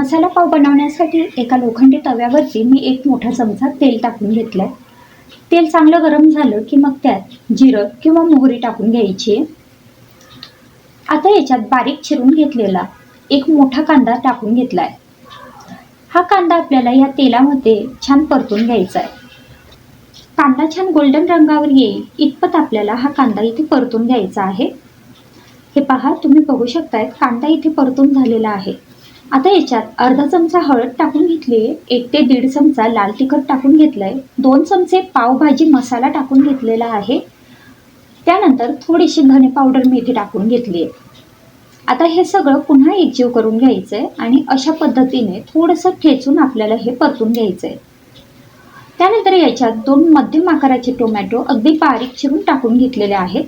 मसाला पाव बनवण्यासाठी एका लोखंडी तव्यावरती मी एक मोठा चमचा तेल टाकून घेतलं आहे तेल चांगलं गरम झालं की मग त्यात जिरं किंवा मोहरी टाकून घ्यायची. आहे. आता याच्यात बारीक चिरून घेतलेला एक मोठा कांदा टाकून घेतला आहे हा कांदा आपल्याला या तेलामध्ये छान परतून घ्यायचा आहे कांदा छान गोल्डन रंगावर येईल इतपत आपल्याला हा कांदा इथे परतून घ्यायचा आहे. हे पहा तुम्ही बघू शकताय कांदा इथे परतून झालेला आहे. आता याच्यात अर्धा चमचा हळद टाकून घेतली आहे एक ते दीड चमचा लाल तिखट टाकून घेतलंय दोन चमचे पावभाजी मसाला टाकून घेतलेला आहे. त्यानंतर थोडीशी धने पावडर मेथी टाकून घेतली आहे आता हे सगळं पुन्हा एकजीव करून घ्यायचं आहे आणि अशा पद्धतीने थोडंसं ठेचून आपल्याला हे परतून घ्यायचं आहे त्यानंतर याच्यात दोन मध्यम आकाराचे टोमॅटो अगदी बारीक चिरून टाकून घेतलेले आहेत.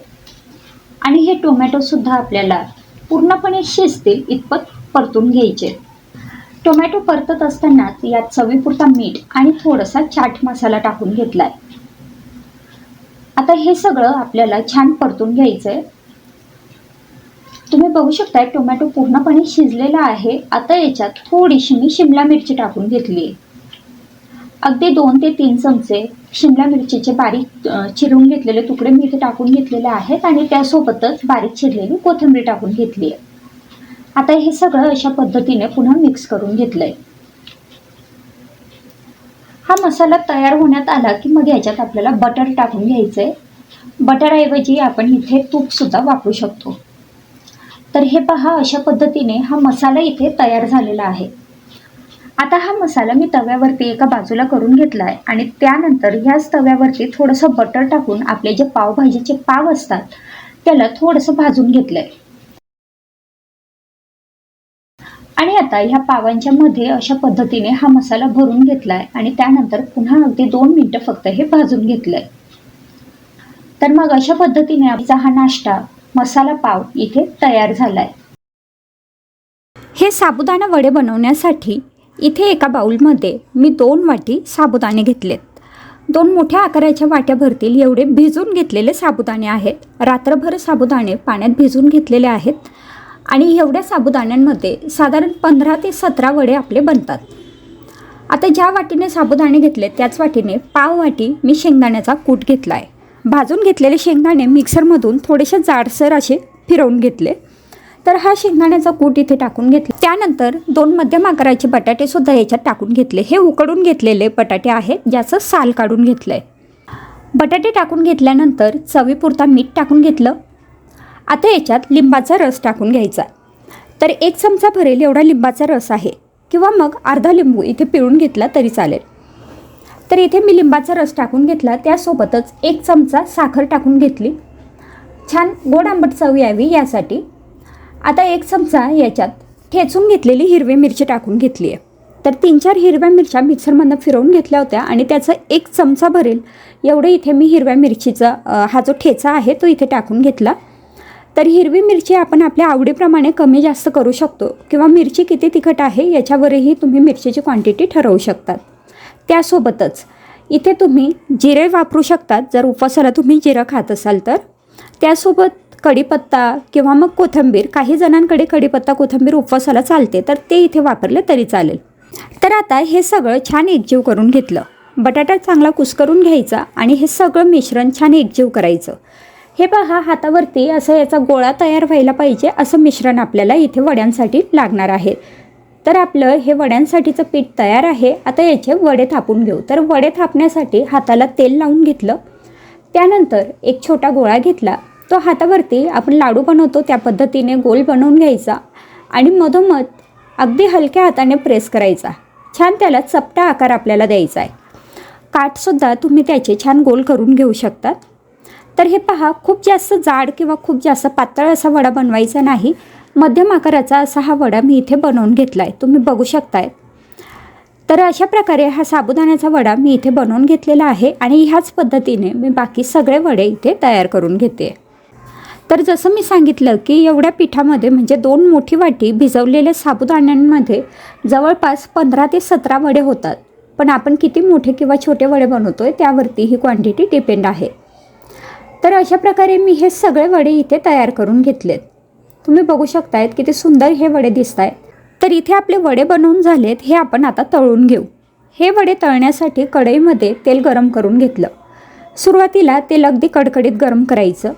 आणि हे टोमॅटो सुद्धा आपल्याला पूर्णपणे शिजतील इतपत परतून घ्यायचे. टोमॅटो परतत असतानाच यात चवीपुरता मीठ आणि थोडासा चाट मसाला टाकून घेतलाय. आता हे सगळं आपल्याला छान परतून घ्यायचं आहे तुम्ही बघू शकताय टोमॅटो पूर्णपणे शिजलेला आहे. आता याच्यात थोडीशी मी शिमला मिरची टाकून घेतली आहे अगदी दोन ते तीन चमचे शिमला मिरचीचे बारीक चिरून घेतलेले तुकडे मी इथे टाकून घेतलेले आहेत आणि त्यासोबतच बारीक चिरलेली कोथिंबीर टाकून घेतली आहे आता हे सगळं अशा पद्धतीने पुन्हा मिक्स करून घेतलंय. हा मसाला तयार होण्यात आला की मग याच्यात आपल्याला बटर टाकून घ्यायचंय. बटरऐवजी आपण इथे तूप सुद्धा वापरू शकतो. तर हे पहा अशा पद्धतीने हा मसाला इथे तयार झालेला आहे. आता हा मसाला मी तव्यावरती एका बाजूला करून घेतला आहे आणि त्यानंतर ह्याच तव्यावरती थोडंसं बटर टाकून आपले जे पावभाजीचे पाव असतात त्याला थोडंसं भाजून घेतलं आहे आणि आता ह्या पावांच्या मध्ये अशा पद्धतीने हा मसाला भरून घेतलाय आणि त्यानंतर पुन्हा अगदी दोन मिनटं फक्त हे भाजून घेतलंय. तर मग अशा पद्धतीने आमचा हा नाश्ता मसाला पाव इथे तयार झालाय. हे साबुदाणा वडे बनवण्यासाठी इथे एका बाऊलमध्ये मी दोन वाटी साबुदाणे घेतलेत. दोन मोठ्या आकाराच्या वाट्या भरतील एवढे भिजून घेतलेले साबुदाणे आहेत. रात्रभर साबुदाणे पाण्यात भिजून घेतलेले आहेत. आणि एवढ्या साबुदाण्यांमध्ये साधारण पंधरा ते सतरा वडे आपले बनतात. आता ज्या वाटीने साबुदाणे घेतले त्याच वाटीने पाव वाटी मी शेंगदाण्याचा कूट घेतला आहे भाजून घेतलेले शेंगदाणे मिक्सरमधून थोडेसे जाडसर असे फिरवून घेतले. तर हा शेंगदाण्याचा कूट इथे टाकून घेतला. त्यानंतर दोन मध्यम आकाराचे बटाटे सुद्धा याच्यात टाकून घेतले. हे उकडून घेतलेले बटाटे आहेत ज्याचं साल काढून घेतलंय. बटाटे टाकून घेतल्यानंतर चवीपुरता मीठ टाकून घेतलं. आता याच्यात लिंबाचा रस टाकून घ्यायचा. तर एक चमचा भरेल एवढा लिंबाचा रस आहे. किंवा मग अर्धा लिंबू इथे पिळून घेतला तरी चालेल. तर इथे मी लिंबाचा रस टाकून घेतला. त्यासोबतच एक चमचा साखर टाकून घेतली. छान गोड आंबट चव यावी यासाठी. आता एक चमचा याच्यात ठेचून घेतलेली हिरवी मिरची टाकून घेतली आहे. तर तीन चार हिरव्या मिरच्या मिक्सरमधनं फिरवून घेतल्या होत्या आणि त्याचं एक चमचा भरेल. एवढं इथे मी हिरव्या मिरचीचा हा जो ठेचा आहे तो इथे टाकून घेतला. तर हिरवी मिरची आपण आपल्या आवडीप्रमाणे कमी जास्त करू शकतो किंवा मिरची किती तिखट आहे याच्यावरही तुम्ही मिरचीची क्वांटिटी ठरवू शकतात. त्यासोबतच इथे तुम्ही जिरे वापरू शकतात. जर उपवासाला तुम्ही जिरं खात असाल तर. त्यासोबत कढीपत्ता किंवा मग कोथिंबीर काही जणांकडे कढीपत्ता कोथिंबीर उपवासाला चालते तर ते इथे वापरले तरी चालेल. तर आता हे सगळं छान एकजीव करून घेतलं. बटाटा चांगला कुस्करून घ्यायचा आणि हे सगळं मिश्रण छान एकजीव करायचं. हे पहा हातावरती असं याचा गोळा तयार व्हायला पाहिजे असं मिश्रण आपल्याला इथे वड्यांसाठी लागणार आहे. तर आपलं हे वड्यांसाठीचं पीठ तयार आहे. आता याचे वडे थापून घेऊ. तर वडे थापण्यासाठी हाताला तेल लावून घेतलं. त्यानंतर एक छोटा गोळा घेतला. तो हातावरती आपण लाडू बनवतो त्या पद्धतीने गोल बनवून घ्यायचा आणि मधोमध अगदी हलक्या हाताने प्रेस करायचा. छान त्याला चपटा आकार आपल्याला द्यायचा आहे. काठसुद्धा तुम्ही त्याचे छान गोल करून घेऊ शकतात. तर हे पहा खूप जास्त जाड किंवा खूप जास्त पातळ असा वडा बनवायचा नाही. मध्यम आकाराचा असा हा वडा मी इथे बनवून घेतला आहे तुम्ही बघू शकताय. तर अशा प्रकारे हा साबुदाण्याचा वडा मी इथे बनवून घेतलेला आहे आणि ह्याच पद्धतीने मी बाकी सगळे वडे इथे तयार करून घेते. तर जसं मी सांगितलं की एवढ्या पिठामध्ये म्हणजे दोन मोठी वाटी भिजवलेल्या साबुदाण्यांमध्ये जवळपास पंधरा ते सतरा वडे होतात. पण आपण किती मोठे किंवा छोटे वडे बनवतो आहे त्यावरती ही क्वांटिटी डिपेंड आहे. तर अशा प्रकारे मी हे सगळे वडे इथे तयार करून घेतलेत. तुम्ही बघू शकतायत किती सुंदर हे वडे दिसत आहेत तर इथे आपले वडे बनवून झालेत हे आपण आता तळून घेऊ. हे वडे तळण्यासाठी कढईमध्ये तेल गरम करून घेतलं. सुरुवातीला तेल अगदी कडकडीत गरम करायचं.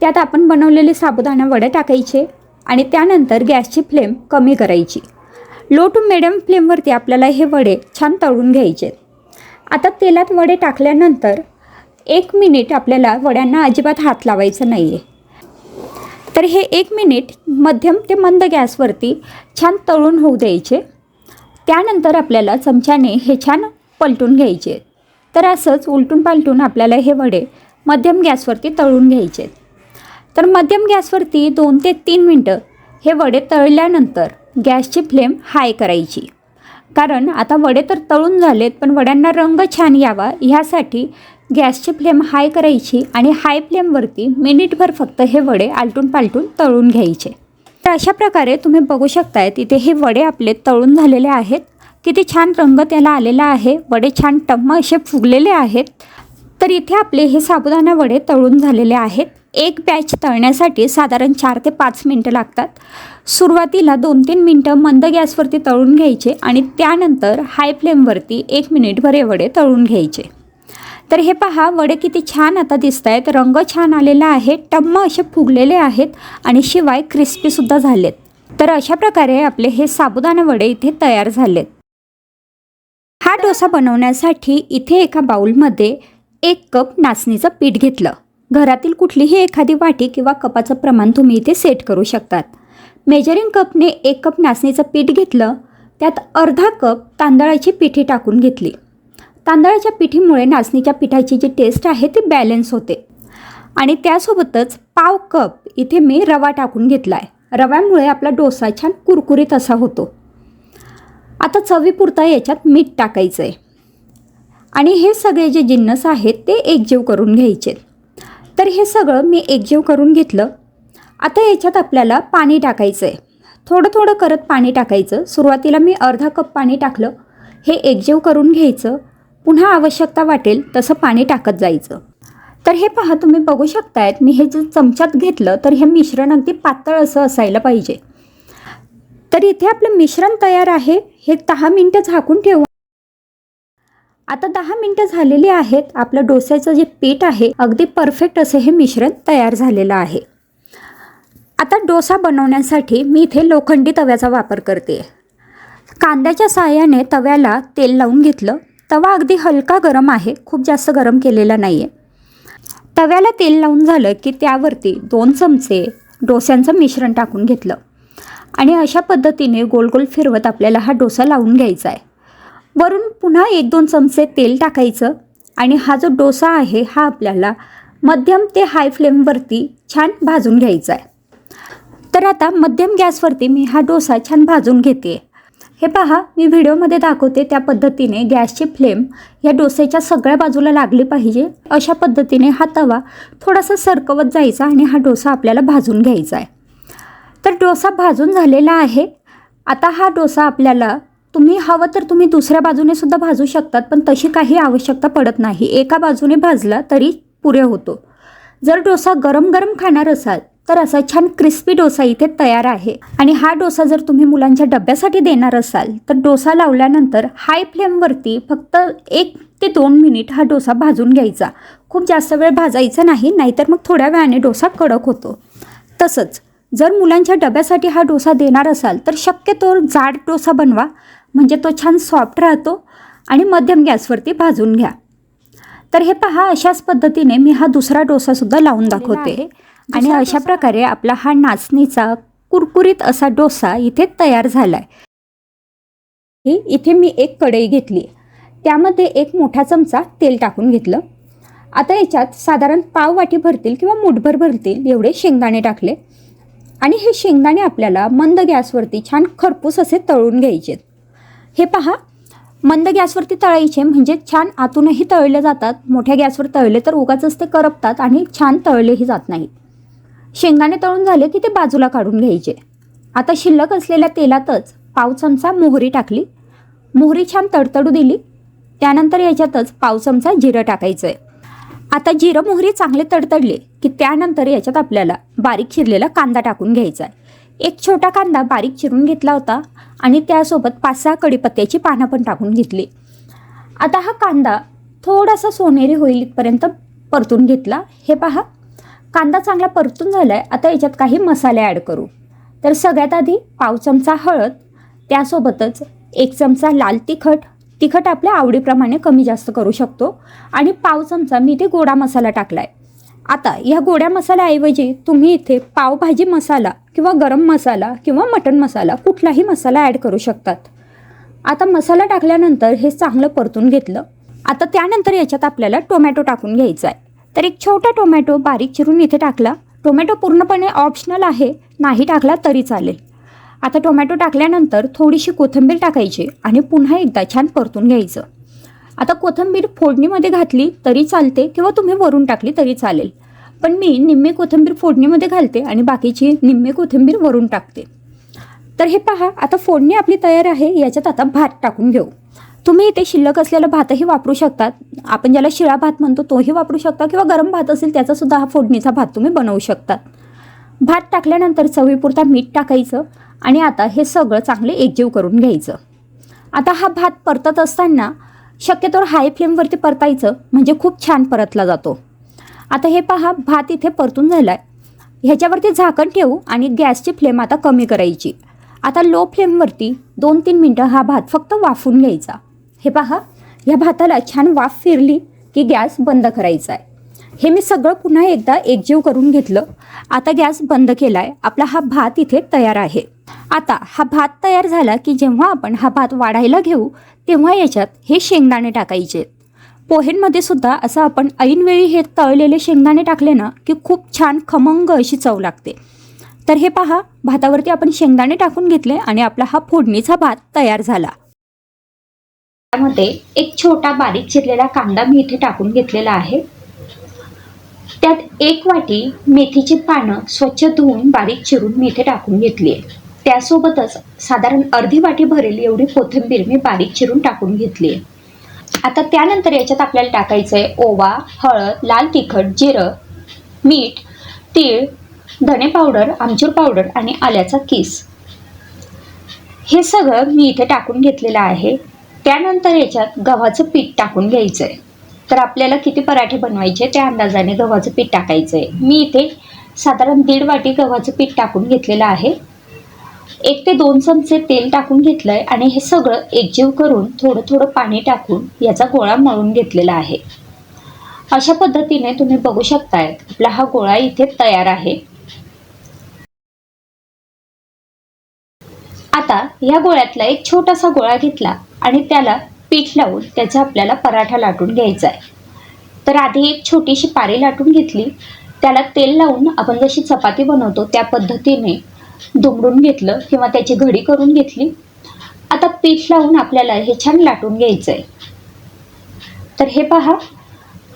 त्यात आपण बनवलेले साबुदाणा वडे टाकायचे आणि त्यानंतर गॅसची फ्लेम कमी करायची. लो टू मिडियम फ्लेमवरती आपल्याला हे वडे छान तळून घ्यायचे आता तेलात वडे टाकल्यानंतर एक मिनिट आपल्याला वड्यांना अजिबात हात लावायचा नाही आहे तर हे एक मिनिट मध्यम ते मंद गॅसवरती छान तळून होऊ द्यायचे. त्यानंतर आपल्याला चमच्याने हे छान पलटून घ्यायचे. तर असंच उलटून पालटून आपल्याला हे वडे मध्यम गॅसवरती तळून घ्यायचे. तर मध्यम गॅसवरती दोन ते तीन मिनटं हे वडे तळल्यानंतर गॅसची फ्लेम हाय करायची. कारण आता वडे तर तळून झालेत पण वड्यांना रंग छान यावा ह्यासाठी गॅसची फ्लेम हाय करायची आणि हाय फ्लेमवरती मिनिटभर फक्त हे वडे आलटून पालटून तळून घ्यायचे. तर अशा प्रकारे तुम्ही बघू शकताय तिथे हे वडे आपले तळून झालेले आहेत. किती छान रंग त्याला आलेला आहे. वडे छान टम्म असे फुगलेले आहेत. तर इथे आपले हे साबुदाणा वडे तळून झालेले आहेत. एक बॅच तळण्यासाठी साधारण चार ते पाच मिनटं लागतात. सुरुवातीला दोन तीन मिनटं मंद गॅसवरती तळून घ्यायचे आणि त्यानंतर हाय फ्लेमवरती एक मिनिटभर हे वडे तळून घ्यायचे. तर हे पहा वडे किती छान आता दिसत आहेत रंग छान आलेला आहे. टम्म असे फुगलेले आहेत आणि शिवाय क्रिस्पीसुद्धा झालेत. तर अशा प्रकारे आपले हे साबुदाणा वडे इथे तयार झालेत. हा डोसा बनवण्यासाठी इथे एका बाउलमध्ये एक कप नाचणीचं पीठ घेतलं. घरातील कुठलीही एखादी वाटी किंवा कपाचं प्रमाण तुम्ही इथे सेट करू शकतात. मेजरिंग कपने एक कप नाचणीचं पीठ घेतलं. त्यात अर्धा कप तांदळाची पिठी टाकून घेतली. तांदळाच्या पिठीमुळे नाचणीच्या पिठाची जी टेस्ट आहे ती बॅलन्स होते. आणि त्यासोबतच पाव कप इथे मी रवा टाकून घेतला आहे रव्यामुळे आपला डोसा छान कुरकुरीत असा होतो. आता चवीपुरता याच्यात मीठ टाकायचं आहे आणि हे सगळे जे जिन्नस आहेत ते एकजीव करून घ्यायचे. तर हे सगळं मी एकजीव करून घेतलं. आता याच्यात आपल्याला पाणी टाकायचं आहे थोडं थोडं करत पाणी टाकायचं. सुरुवातीला मी अर्धा कप पाणी टाकलं. हे एकजीव करून घ्यायचं. पुन्हा आवश्यकता वाटेल तसं पाणी टाकत जायचं. तर हे पहा तुम्ही बघू शकतायत मी हे जर चमच्यात घेतलं तर हे मिश्रण अगदी पातळ असं असायला पाहिजे. तर इथे आपलं मिश्रण तयार आहे हे दहा मिनटं झाकून ठेवू. आता दहा मिनटं झालेली आहेत आपलं डोस्याचं जे पीठ आहे अगदी परफेक्ट असं हे मिश्रण तयार झालेलं आहे. आता डोसा बनवण्यासाठी मी इथे लोखंडी तव्याचा वापर करते. कांद्याच्या साहाय्याने तव्याला तेल लावून घेतलं. तवा अगदी हलका गरम आहे. खूप जास्त गरम केलेला नाही आहे तव्याला तेल लावून झालं की त्यावरती दोन चमचे डोस्यांचं मिश्रण टाकून घेतलं. आणि अशा पद्धतीने गोल गोल फिरवत आपल्याला हा डोसा लावून घ्यायचा आहे. वरून पुन्हा एक दोन चमचे तेल टाकायचं आणि हा जो डोसा आहे हा आपल्याला मध्यम ते हाय फ्लेमवरती छान भाजून घ्यायचा आहे. तर आता मध्यम गॅसवरती मी हा डोसा छान भाजून घेते. हे पहा मी व्हिडिओमध्ये दाखवते त्या पद्धतीने गॅसची फ्लेम या डोसेच्या सगळ्या बाजूला लागली पाहिजे. अशा पद्धतीने हा तवा थोडासा सरकवत जायचा आणि हा डोसा आपल्याला भाजून घ्यायचा आहे. तर डोसा भाजून झालेला आहे. आता हा डोसा आपल्याला तुम्ही हवं तर तुम्ही दुसऱ्या बाजूने सुद्धा भाजू शकतात पण तशी काही आवश्यकता पडत नाही. एका बाजूने भाजला तरी पुरे होतो. जर डोसा गरम गरम खाणार असाल तर असा छान क्रिस्पी डोसा इथे तयार आहे. आणि हा डोसा जर तुम्ही मुलांच्या डब्यासाठी देणार असाल तर डोसा लावल्यानंतर हाय फ्लेमवरती फक्त एक ते दोन मिनिट हा डोसा भाजून घ्यायचा. खूप जास्त वेळ भाजायचा नाही नाहीतर मग थोड्या वेळाने डोसा कडक होतो. तसंच जर मुलांच्या डब्यासाठी हा डोसा देणार असाल तर शक्यतो जाड डोसा बनवा. म्हणजे तो छान सॉफ्ट राहतो आणि मध्यम गॅसवरती भाजून घ्या. तर हे पहा अशाच पद्धतीने मी हा दुसरा डोसासुद्धा लावून दाखवते. आणि अशा प्रकारे आपला हा नाचणीचा कुरकुरीत असा डोसा इथे तयार झाला आहे इथे मी एक कढई घेतली. त्यामध्ये एक मोठा चमचा तेल टाकून घेतलं. आता याच्यात साधारण पाव वाटी भरतील किंवा मुठभर भरतील एवढे शेंगदाणे टाकले. आणि हे शेंगदाणे आपल्याला मंद गॅसवरती छान खरपूस असे तळून घ्यायचे. हे पहा मंद गॅसवरती तळायचे म्हणजे छान आतूनही तळले जातात. मोठ्या गॅसवर तळले तर उगाचच ते करपतात आणि छान तळलेही जात नाहीत. शेंगदाणे तळून झाले की ते बाजूला काढून घ्यायचे. आता शिल्लक असलेल्या तेलातच पाव चमचा मोहरी टाकली. मोहरी छान तडतडू दिली. त्यानंतर याच्यातच पाव चमचा जिरं टाकायचं आहे आता जिरं मोहरी चांगले तडतडले की त्यानंतर याच्यात आपल्याला बारीक चिरलेला कांदा टाकून घ्यायचा आहे एक छोटा कांदा बारीक चिरून घेतला होता आणि त्यासोबत पाच सहा कडीपत्त्याची पानं पण टाकून घेतली. आता हा कांदा थोडासा सोनेरी होईल इथपर्यंत परतून घेतला. हे पहा कांदा चांगला परतून झाला आहे आता याच्यात काही मसाले ॲड करू. तर सगळ्यात आधी पाव चमचा हळद त्यासोबतच एक चमचा लाल तिखट. तिखट आपल्या आवडीप्रमाणे कमी जास्त करू शकतो. आणि पाव चमचा मी इथे गोडा मसाला टाकला आहे आता ह्या गोड्या मसाल्याऐवजी तुम्ही इथे पावभाजी मसाला किंवा गरम मसाला किंवा मटण मसाला कुठलाही मसाला ॲड करू शकतात. आता मसाला टाकल्यानंतर हे चांगलं परतून घेतलं. आता त्यानंतर याच्यात आपल्याला टोमॅटो टाकून घ्यायचा आहे तर एक छोटा टोमॅटो बारीक चिरून इथे टाकला. टोमॅटो पूर्णपणे ऑप्शनल आहे नाही टाकला तरी चालेल. आता टोमॅटो टाकल्यानंतर थोडीशी कोथिंबीर टाकायची आणि पुन्हा एकदा छान परतून घ्यायचं. आता कोथिंबीर फोडणीमध्ये घातली तरी चालते किंवा तुम्ही वरून टाकली तरी चालेल. पण मी निम्मी कोथिंबीर फोडणीमध्ये घालते आणि बाकीची निम्मी कोथिंबीर वरून टाकते. तर हे पहा आता फोडणी आपली तयार आहे याच्यात आता भात टाकून घेऊ. तुम्ही इथे शिल्लक असलेला भातही वापरू शकतात. आपण ज्याला शिळा भात म्हणतो तोही वापरू शकता किंवा गरम भात असेल त्याचासुद्धा हा फोडणीचा भात तुम्ही बनवू शकतात. भात टाकल्यानंतर चवीपुरता मीठ टाकायचं आणि आता हे सगळं चांगले एकजीव करून घ्यायचं. आता हा भात परतत असताना शक्यतोवर हाय फ्लेमवरती परतायचं म्हणजे खूप छान परतला जातो. आता हे पहा भात इथे परतून झाला आहे ह्याच्यावरती झाकण ठेवू आणि गॅसची फ्लेम आता कमी करायची. आता लो फ्लेमवरती दोन तीन मिनटं हा भात फक्त वाफून घ्यायचा. हे पहा ह्या भाताला छान वाफ फिरली की गॅस बंद करायचा आहे. हे मी सगळं पुन्हा एकदा एकजीव करून घेतलं. आता गॅस बंद केला आहे आपला हा भात इथे तयार आहे. आता हा भात तयार झाला की जेव्हा आपण हा भात वाढायला घेऊ तेव्हा याच्यात हे शेंगदाणे टाकायचे. पोहेंमध्ये सुद्धा असं आपण ऐनवेळी हे तळलेले शेंगदाणे टाकले ना की खूप छान खमंग अशी चव लागते. तर हे पहा भातावरती आपण शेंगदाणे टाकून घेतले आणि आपला हा फोडणीचा भात तयार झाला. त्यामध्ये एक छोटा बारीक चिरलेला कांदा मी इथे टाकून घेतलेला आहे. त्यात एक वाटी मेथीची पानं स्वच्छ धुवून बारीक चिरून मी इथे टाकून घेतली आहे. त्यासोबतच साधारण अर्धी वाटी भरेल एवढी कोथिंबीर मी बारीक चिरून टाकून घेतली आहे. आता त्यानंतर याच्यात आपल्याला टाकायचं आहे ओवा हळद लाल तिखट जिरं मीठ तीळ धणे पावडर आमचूर पावडर आणि आल्याचा किस. हे सगळं मी इथे टाकून घेतलेलं आहे. त्यानंतर याच्यात गव्हाचं पीठ टाकून घ्यायचं आहे तर आपल्याला किती पराठे बनवायचे त्या अंदाजाने गव्हाचं पीठ टाकायचं आहे मी इथे साधारण दीड वाटी गव्हाचं पीठ टाकून घेतलेलं आहे. एक ते दोन चमचे तेल टाकून घेतलं आहे आणि हे सगळं एकजीव करून थोडं थोडं पाणी टाकून याचा गोळा मळून घेतलेला आहे. अशा पद्धतीने तुम्ही बघू शकताय आपला हा गोळा इथे तयार आहे. आता या गोळ्यातला एक छोटासा गोळा घेतला. आणि त्याला पीठ लावून त्याचा आपल्याला पराठा लाटून घ्यायचा आहे. तर आधी एक छोटीशी पारी लाटून घेतली. त्याला तेल लावून आपण जशी चपाती बनवतो त्या पद्धतीने दुमडून घेतलं किंवा त्याची घडी करून घेतली. आता पीठ लावून आपल्याला हे छान लाटून घ्यायचं आहे. तर हे पहा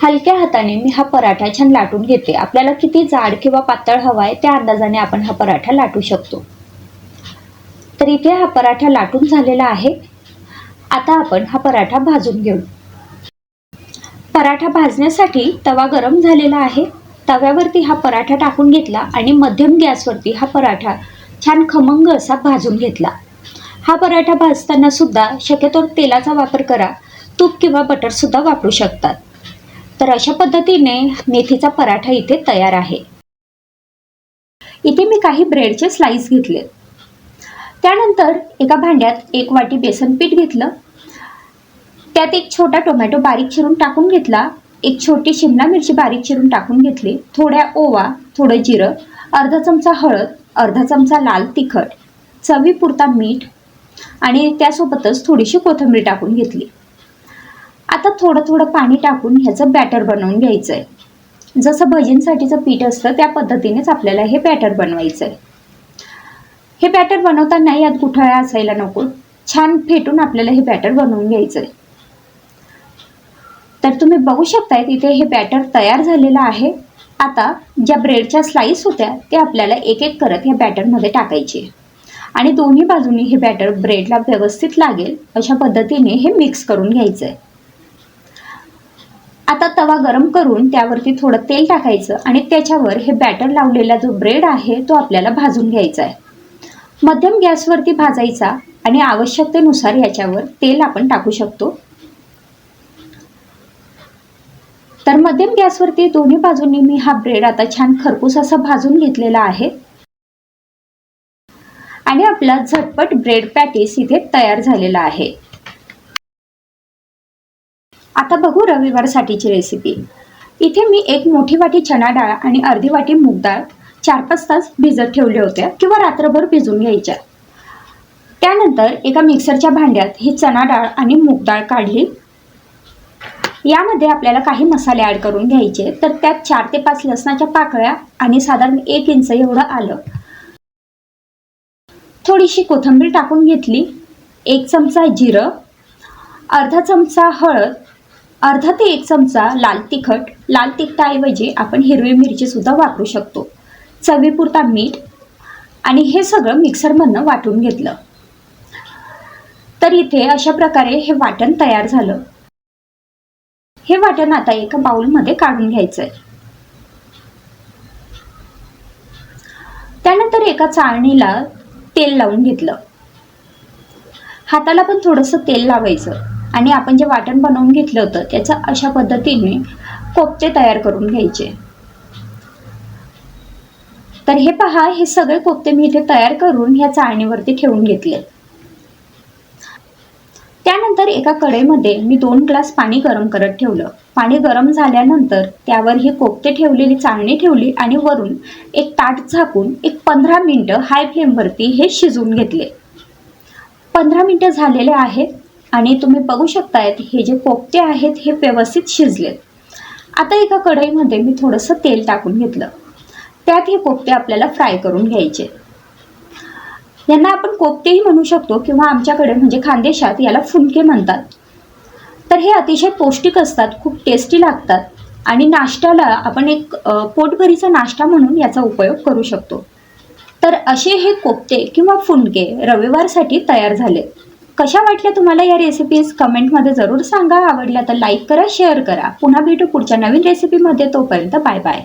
हलक्या हाताने मी हा पराठा छान लाटून घेते. आपल्याला किती जाड किंवा पातळ हवा आहे त्या अंदाजाने आपण हा पराठा लाटू शकतो. तर इथे हा पराठा लाटून झालेला आहे. आता आपण हा पराठा भाजून घेऊ. पराठा भाजण्यासाठी तवा गरम झालेला आहे. तव्यावरती हा पराठा टाकून घेतला आणि मध्यम गॅसवरती हा पराठा छान खमंग असा भाजून घेतला. हा पराठा भाजताना सुद्धा शक्यतो तेलाचा वापर करा. तूप किंवा बटर सुद्धा वापरू शकतात. तर अशा पद्धतीने मेथीचा पराठा इथे तयार आहे. इथे मी काही ब्रेडचे स्लाइस घेतले. त्यानंतर एका भांड्यात एक वाटी बेसन पीठ घेतलं. त्यात एक छोटा टोमॅटो बारीक चिरून टाकून घेतला. एक छोटी शिमला मिरची बारीक चिरून टाकून घेतली. थोड्या ओवा थोडं जिरं अर्धा चमचा हळद अर्धा चमचा लाल तिखट चवीपुरता मीठ आणि त्यासोबतच थोडीशी कोथिंबीर टाकून घेतली. आता थोडं थोडं पाणी टाकून ह्याचं बॅटर बनवून घ्यायचं आहे जसं भजींसाठीचं पीठ असतं त्या पद्धतीनेच आपल्याला हे बॅटर बनवायचं आहे हे बॅटर बनवताना यात गुठळ्या असायला नको. छान फेटून आपल्याला हे बॅटर बनवून घ्यायचं आहे तर तुम्ही बघू शकताय तिथे हे बॅटर तयार झालेलं आहे. आता ज्या ब्रेडच्या स्लाईस होत्या ते आपल्याला एक एक करत या बॅटरमध्ये टाकायचे. आणि दोन्ही बाजूनी हे बॅटर ब्रेडला व्यवस्थित लागेल अशा पद्धतीने हे मिक्स करून घ्यायचं आहे आता तवा गरम करून त्यावरती थोडं तेल टाकायचं आणि त्याच्यावर हे बॅटर लावलेला जो ब्रेड आहे तो आपल्याला भाजून घ्यायचा आहे मध्यम गॅसवरती भाजायचा आणि आवश्यकतेनुसार याच्यावर तेल आपण टाकू शकतो. तर मध्यम गॅसवरती दोन्ही बाजूंनी मी हा ब्रेड आता छान खरपूस असा भाजून घेतलेला आहे. आणि आपला झटपट ब्रेड पॅटीस इथे तयार झालेला आहे. आता बघू रविवारसाठीची रेसिपी इथे मी एक मोठी वाटी चणा डाळ आणि अर्धी वाटी मूग डाळ चार पाच तास भिजत ठेवल्या होत्या किंवा रात्रभर भिजून घ्यायच्या. त्यानंतर एका मिक्सरच्या भांड्यात ही चणा डाळ आणि मूग डाळ काढली. यामध्ये आपल्याला काही मसाले ॲड करून घ्यायचे तर त्यात चार ते पाच लसणाच्या पाकळ्या आणि साधारण एक इंच एवढं आलं. थोडीशी कोथिंबीर टाकून घेतली एक चमचा जिरं अर्धा चमचा हळद अर्धा ते एक चमचा लाल तिखट. लाल तिखटाऐवजी आपण हिरवी मिरची सुद्धा वापरू शकतो. चवीपुरता मीठ आणि हे सगळं मिक्सरमधनं वाटून घेतलं. तर इथे अशा प्रकारे हे वाटण तयार झालं. हे वाटण आता एका बाउलमध्ये काढून घ्यायचं आहे त्यानंतर एका चाळणीला तेल लावून घेतलं. हाताला पण थोडंसं तेल लावायचं आणि आपण जे वाटण बनवून घेतलं होतं त्याचं अशा पद्धतीने कोपते तयार करून घ्यायचे. तर हे पहा हे सगळे कोफ्ते मी इथे तयार करून ह्या चाळणीवरती ठेवून घेतले. त्यानंतर एका कढईमध्ये मी दोन ग्लास पाणी गरम करत ठेवलं. पाणी गरम झाल्यानंतर त्यावर ही कोफ्ते ठेवलेली चाळणी ठेवली आणि वरून एक ताट झाकून एक पंधरा मिनटं हाय फ्लेमवरती हे शिजवून घेतले. पंधरा मिनटं झालेले आहेत आणि तुम्ही बघू शकतायत हे जे कोफ्ते आहेत हे व्यवस्थित शिजलेत. आता एका कढईमध्ये मी थोडंसं तेल टाकून घेतलं. त्यात हे कोफ्ते आपल्याला फ्राय करून घ्यायचे. यांना आपण कोफ्तेही म्हणू शकतो किंवा आमच्याकडे म्हणजे खानदेशात याला फुनके म्हणतात. तर हे अतिशय पौष्टिक असतात खूप टेस्टी लागतात आणि नाश्त्याला आपण एक पोटभरीचा नाश्ता म्हणून याचा उपयोग करू शकतो. तर असे हे कोफ्ते किंवा फुनके रविवारसाठी तयार झाले. कशा वाटल्या तुम्हाला या रेसिपीज कमेंटमध्ये जरूर सांगा. आवडल्या तर लाईक करा शेअर करा. पुन्हा भेटू पुढच्या नवीन रेसिपीमध्ये तोपर्यंत बाय बाय